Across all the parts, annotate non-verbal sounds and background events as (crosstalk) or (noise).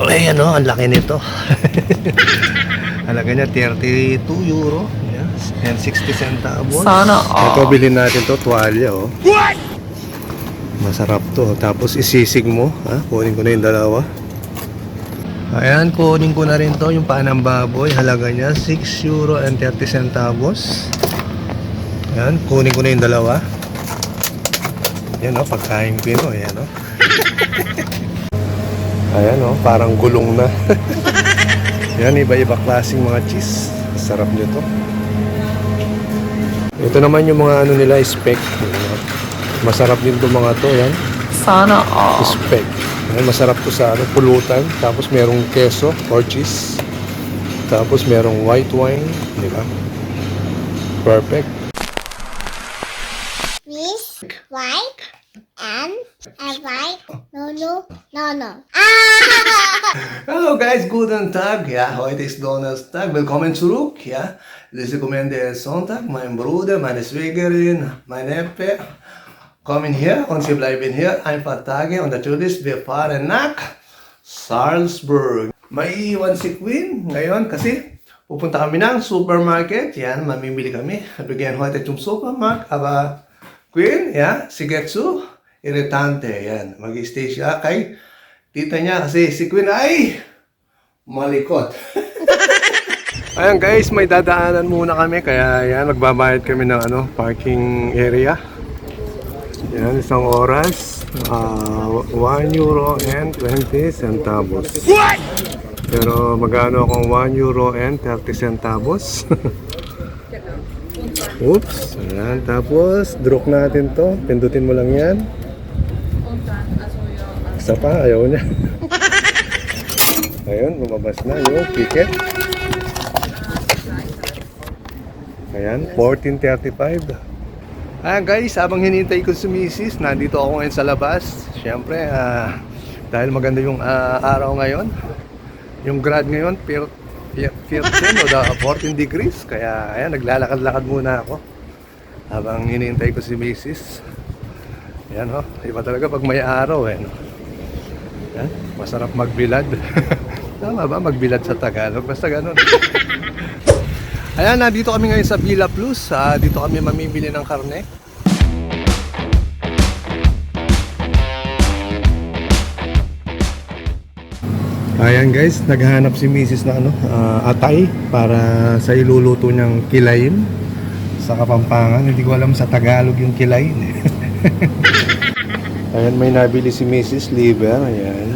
Ay, ano, ang laki nito. (laughs) Halaga niya 32 euro. Yes. And 60 centavos. Sana all. Ito, bilhin natin to, tuwalya, oh. Masarap to. Tapos isisig mo, ha? Kunin ko na yung dalawa. Ayan, kunin ko na rin to, yung panang baboy. Halaga niya 6 euro and 30 centavos. Ayan, kunin ko na yung dalawa. Yan, oh, pagkain Pinoy, ayan, oh. (laughs) Ayan, oh, parang gulong na. (laughs) Yan, iba-iba klaseng mga cheese. Sarap nito. Ito naman yung mga ano nila, spec. Masarap din itong mga to, yan. Sana all. Spec. Yan, masarap to sa ano, pulutan. Tapos merong keso or cheese. Tapos merong white wine. Di ba? Perfect. Miss White and a white no no no no. Ah! (laughs) Hallo guys, guten Tag. Ja, heute ist Donnerstag. Willkommen zurück. Ja, diese Gemeinde ist Sonntag. Mein Bruder, meine Schwägerin, mein Neffe kommen hier und sie bleiben hier ein paar Tage. Und natürlich, wir fahren nach Salzburg. Maiiwan si Queen ngayon kasi pupunta kami ng supermarket. Yan, mamimili kami. Bigyan heute zum Supermarkt. Aber Queen, ja, si Getsu, irritante. Yan, mag-stay siya kay tita niya kasi si Queen ay malikot. (laughs) Ayan guys, may dadaanan muna kami kaya yan, magbabayad kami ng ano, parking area. Yan, isang oras. ah 1 euro and 20 centavos. Pero magano akong 1 euro and 30 centavos. (laughs) Oops. Ayan, tapos drop natin to. Pindutin mo lang yan. Isa pa, ayaw niya. Ayun, lumabas na yung ticket. Ayan, 14.35. Ah guys, habang hinintay ko si Mrs., nandito ako ngayon sa labas. Siyempre, ah, dahil maganda yung ah, araw ngayon. Yung grad ngayon, fir- 15 o da, 14 degrees. Kaya, ayan, naglalakad-lakad muna ako. Habang hinintay ko si Mrs. Ayan oh, iba talaga pag may araw eh. No? Yan, masarap magbilad. (laughs) Tama ba? Magbilad sa Tagalog. Basta ganun. (laughs) Ayan, nandito kami ngayon sa Villa Plus. Ah, dito kami mamimili ng karne. Ayan guys, naghahanap si Mrs. na ano, ah, atay para sa iluluto niyang kilayin sa Kapampangan. Hindi ko alam sa Tagalog yung kilayin. (laughs) (laughs) Ayan, may nabili si Mrs. Liver. Ayan.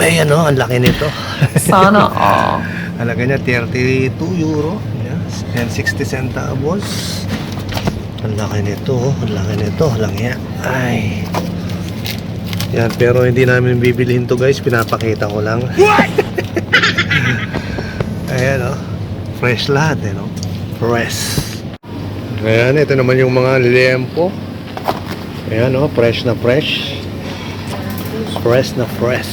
Ay, ano, ang laki nito. (laughs) Sana all. Halaga niya 32 euro. Yes. And 60 centavos. Ang laki nito. oh. Ang laki nito. Lang yan. Ay. Yan, pero hindi namin bibilihin to guys. Pinapakita ko lang. (laughs) Ayan oh. Fresh lahat eh no. Fresh. Ayan, ito naman yung mga lempo. Ayan oh, fresh na fresh. Fresh na fresh.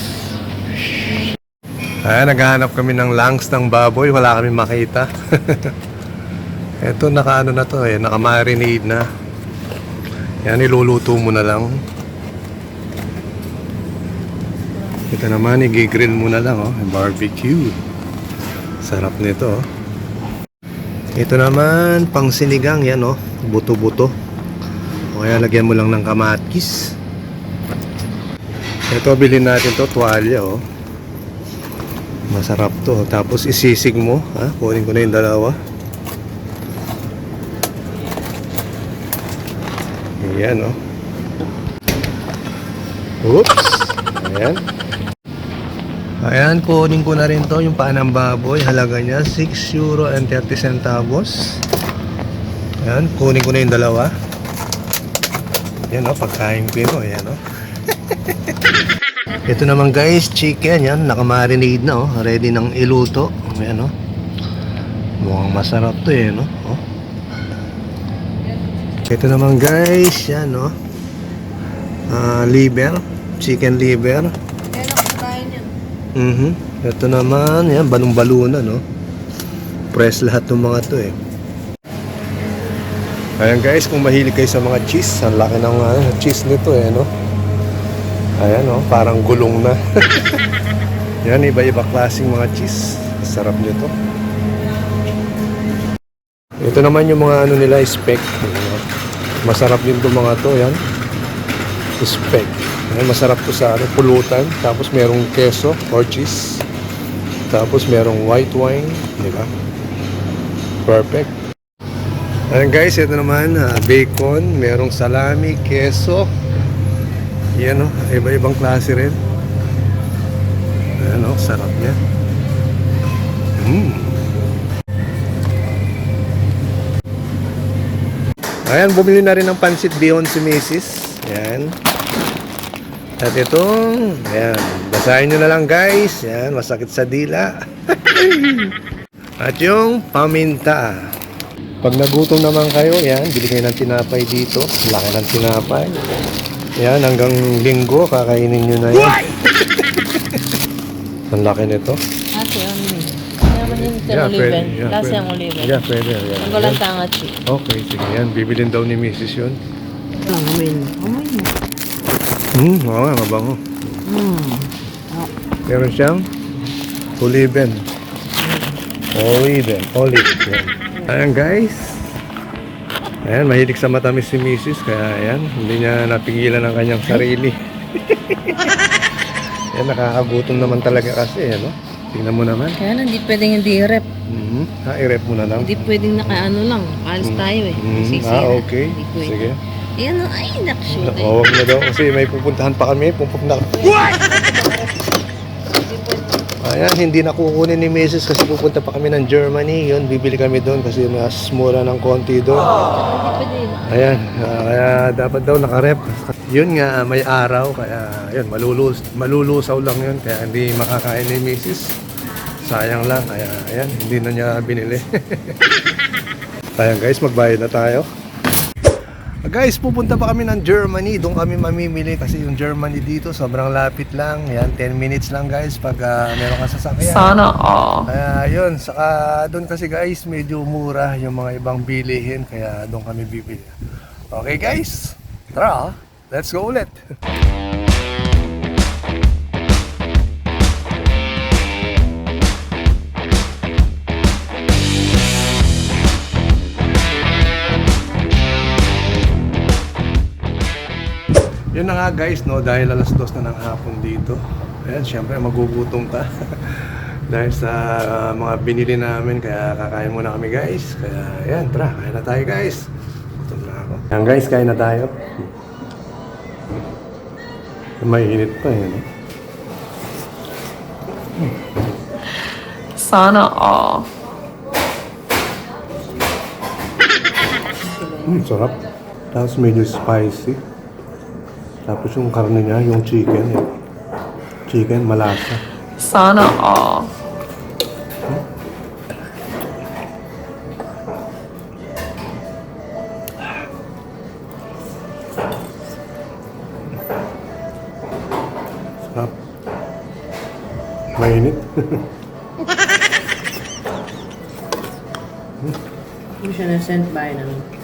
Ayan, naghahanap kami ng lungs ng baboy. Wala kami makita. (laughs) Ito, naka ano na to eh. Naka-marinade na. Yan, iluluto mo na lang. Ito naman, i-grill mo na lang, oh. Barbecue. Sarap nito, oh. Ito naman, pang sinigang, yan, oh. Buto-buto. O kaya lagyan mo lang ng kamatis. Ito, bilhin natin to, tuwalya, oh. Masarap to. Tapos isisig mo, ha? Kunin ko na yung dalawa. Ayan, oh. Oops. Ayan. Ayan, kunin ko na rin to yung panang baboy. Halaga niya 6 euro and 30 centavos. Ayan, kunin ko na yung dalawa. Ayan, oh, pagkain Pinoy. Ayan, oh. (laughs) Ito naman guys, chicken yan, nakamarinade na oh, ready nang iluto. Ayan oh. Mukhang masarap to eh, no? Oh. Ito naman guys, yan oh. Ah, liver, chicken liver. Mhm. Ito naman, yan, balong-balunan, no? Press lahat ng mga to eh. Ayan guys, kung mahilig kayo sa mga cheese, ang laki ng ah, cheese nito eh, no? Ayan oh, parang gulong na. (laughs) Yan, iba-iba klaseng mga cheese. Sarap nito. Ito naman yung mga ano nila, spec. Masarap din itong mga to, yan. Spec. Yan, masarap to sa ano, pulutan. Tapos merong keso or cheese. Tapos merong white wine. Di ba? Perfect. Ayan guys, ito naman, ah, bacon, merong salami, keso. Yan o, iba-ibang klase rin. Ayan o, sarap niya. Mm. Ayan, bumili na rin ng pansit beyond si Mrs. Ayan. At itong, ayan, basahin nyo na lang guys. Ayan, masakit sa dila. (laughs) At yung paminta. Pag nagutom naman kayo, yan, bili kayo ng tinapay dito. Laki ng tinapay. Yan, hanggang linggo, kakainin nyo na yan. (laughs) Ang laki nito. Ate, ano naman yung yeah, oliven. yeah, Lasa pwede. yung oliven. Yeah, pwede. Yeah, Ang galang tanga, chi. Okay, sige yan. Bibilin daw ni Mrs. yun. Lang, amin. Amin mo. Hmm, oo nga, mabango. Hmm. Meron siyang oliven. Oliven. Olive. Yan. Ayan guys. Ayan, mahilig sa matamis si Mrs. Kaya ayan, hindi niya napigilan ang kanyang sarili. (laughs) Ayan, nakakagutom naman talaga kasi, ano? Tingnan mo naman. Kaya lang, hindi pwedeng hindi rep. Mhm. Ha, i-rep mo na lang. Hindi pwedeng nakaano lang. Alis tayo eh. Mhm. Sisira. Ah, okay. Sige. Ayan, oh, ay, nakshoot eh. Oo, wag na daw kasi may pupuntahan pa kami. Pupunta Ayan, hindi na kukunin ni Mrs. kasi pupunta pa kami ng Germany. Yun, bibili kami doon kasi mas mura ng konti doon. Pwede. Ayan, ah, kaya dapat daw nakarep. Yun nga, may araw, kaya yun, malulus, malulusaw lang yun, kaya hindi makakain ni Mrs. Sayang lang, kaya ayan, hindi na niya binili. (laughs) Ayan guys, magbayad na tayo. Guys, pupunta pa kami ng Germany. Doon kami mamimili kasi yung Germany dito sobrang lapit lang. Yan, 10 minutes lang guys pag ah, meron ka sasakyan. Sana all. Kaya yun, saka doon kasi guys, medyo mura yung mga ibang bilihin, kaya doon kami bibili. Okay guys, tara, let's go ulit. (laughs) Yun na nga guys, no, dahil alas dos na ng hapon dito. Ayan, syempre magugutom ka. (laughs) dahil sa uh, mga binili namin, kaya kakain muna kami guys. Kaya ayan, tara, kain na tayo guys. Gutom na ako. Ayan guys, kain na tayo. May init pa eh, no? Sana all. Mm, sarap. Tapos medyo spicy. Tapos yung karne niya, yung chicken. Yung chicken, malasa. Sana all. Hmm? Sarap. Mainit. hmm? Hindi siya na-sent by naman.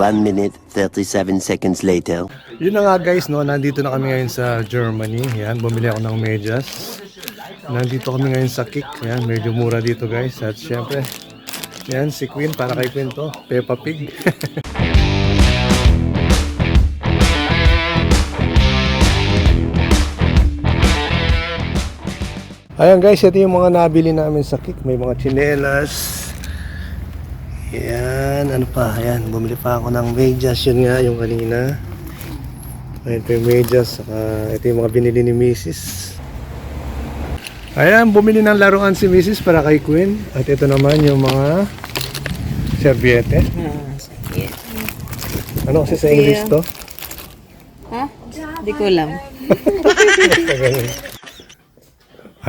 1 minute 37 seconds later. Yun na nga guys, no, nandito na kami ngayon sa Germany. Yan, bumili ako ng medyas. Nandito kami ngayon sa Kik. Yan, medyo mura dito guys. At syempre, yan, si Queen, para kay Queen to. Peppa Pig. (laughs) Ayan guys, ito yung mga nabili namin sa Kik. May mga chinelas, yan, ano pa? Ayan, bumili pa ako ng medyas. Yun nga, yung kanina. Ayan pa yung medyas. Saka ito yung mga binili ni Mrs. Ayan, bumili ng laruan si Mrs. para kay Queen. At ito naman yung mga serviette. Ano kasi sa English to? Ha? Hindi ko alam. (laughs)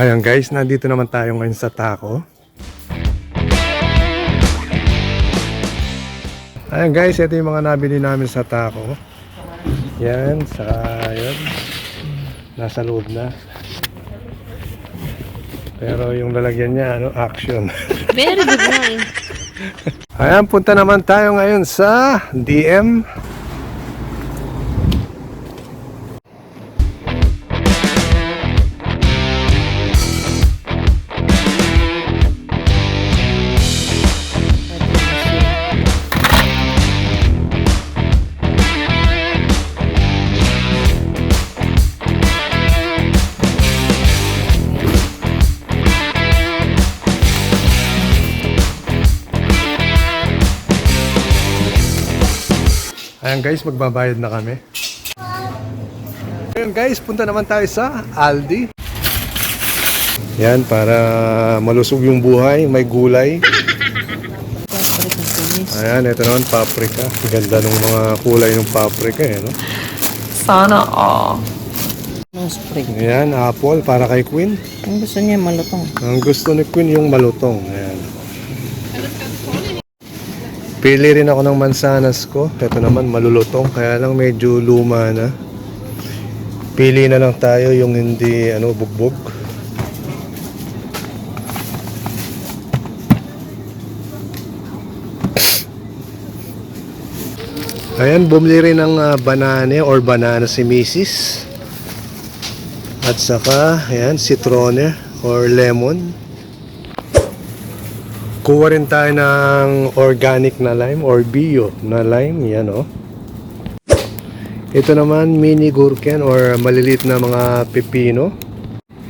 Ayan guys, nandito naman tayo ngayon sa Taco. Ayan guys, ito yung mga nabili namin sa taco. Yan, sa yun. Nasa loob na. Pero yung lalagyan niya, ano, action. (laughs) Very good na. Ayan, punta naman tayo ngayon sa DM. Ayan guys, magbabayad na kami. Ayan guys, punta naman tayo sa Aldi. Yan, para malusog yung buhay, may gulay. Ayan, ito naman paprika. Ganda ng mga kulay ng paprika eh, no? Sana all. ng spring. Ayan, apple para kay Queen. Ang gusto niya malutong. Ang gusto ni Queen yung malutong. Ayan. Pili rin ako ng mansanas ko. Ito naman malulutong, kaya lang medyo luma na. Pili na lang tayo yung hindi ano bugbog. Ayan, bumili rin ng ah, banana or banana si Mrs. At saka, ayan, citrone or lemon. Kuha rin tayo ng organic na lime or bio na lime. Yan o. Ito naman mini gurken or malilit na mga pepino.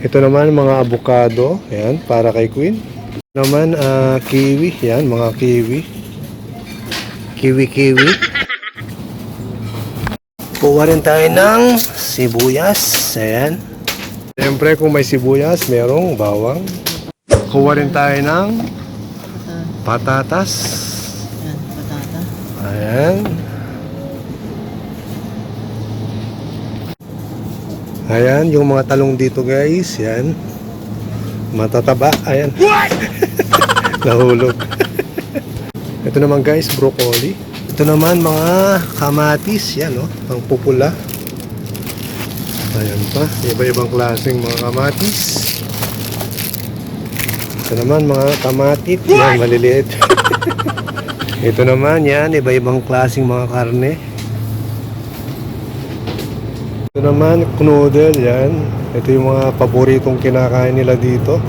Ito naman mga avocado. Yan, para kay Queen. Ito naman ah, kiwi. Yan, mga kiwi. Kiwi-kiwi. Kuha rin tayo ng sibuyas. Ayan. Siyempre kung may sibuyas, merong bawang. Kuha rin tayo ng patatas. Yan, patata. Ayan. Ayan, yung mga talong dito guys. Yan. Matataba. Ayan. (laughs) Nahulog. (laughs) Ito naman guys, broccoli. Ito naman mga kamatis. Yan, oh. Ang pupula. Ayan pa. Iba-ibang klaseng mga kamatis. Ito naman mga kamatit. Yan, maliliit. (laughs) Ito naman yan, iba-ibang klaseng mga karne. Ito naman, knoodle yan. Ito yung mga paboritong kinakain nila dito.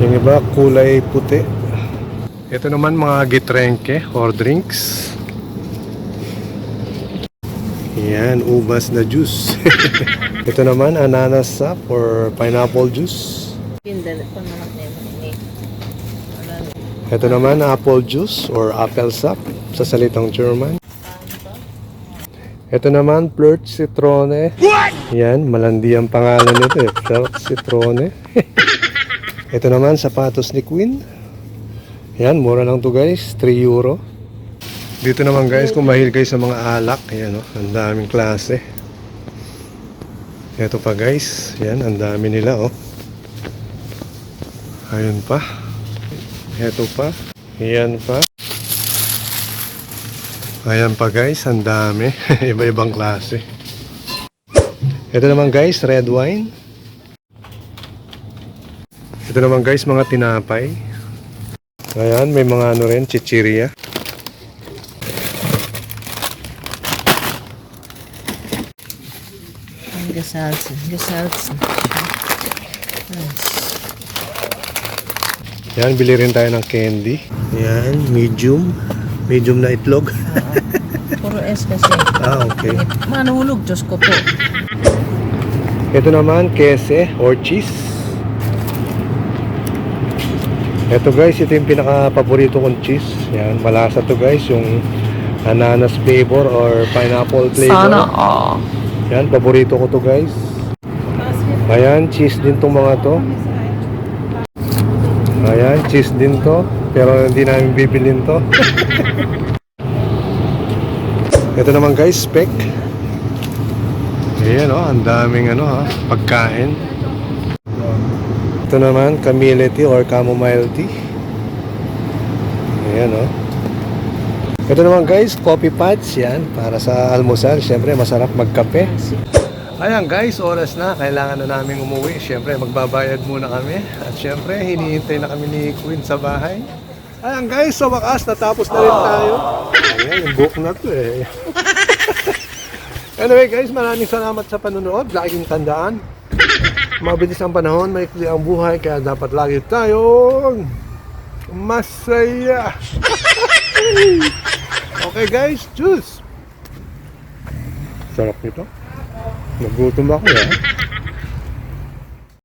Yung iba, kulay puti. Ito naman mga gitrenke or drinks. Yan, ubas na juice. (laughs) Ito naman, ananas sap or pineapple juice. Kinder, ito naman niya. Ini. Ito naman, apple juice or apple sap sa salitang German. Ito naman, flirt citrone. Yan, malandi ang pangalan nito eh. Flirt citrone. (laughs) Ito naman, sapatos ni Queen. Yan, mura lang to guys. 3 euro. Dito naman guys, kung mahilig kayo sa mga alak, yan oh, ang daming klase. Ito pa guys, yan, ang dami nila oh. Ayun pa. Ito pa. Yan pa. Ayan pa guys, ang dami. (laughs) Iba-ibang klase. Ito naman guys, red wine. Ito naman guys, mga tinapay. Ayan, may mga ano rin, chichiria. Gasalsa. Gasalsa. Yan, bili rin tayo ng candy. Yan, medium. Medium na itlog. Puro S kasi. ah, okay. Manulog, Diyos ko po. Ito naman, kese or cheese. Ito guys, ito yung pinaka-paborito kong cheese. Yan, malasa to guys, yung ananas flavor or pineapple flavor. Sana all. Yan, paborito ko to guys. Ayan, cheese din tong mga to. Cheese din to. Pero hindi namin bibilin to. Ito naman guys, speck. Ayan oh, ang daming ano ha, pagkain. Ito naman, camille tea or chamomile tea. Ayan oh. Ito naman guys, coffee pots yan para sa almusal. Siyempre masarap magkape. Ayan guys, oras na. Kailangan na namin umuwi. Siyempre magbabayad muna kami. At siyempre hinihintay na kami ni Queen sa bahay. Ayan guys, sa wakas natapos na rin tayo. Ayan, yung book na to eh. (laughs) anyway guys, maraming salamat sa panonood. Laging tandaan. Mabilis ang panahon, maikli ang buhay, kaya dapat lagi tayong masaya. (laughs) okay guys, choose. Sarap nito. Nagutom ako eh.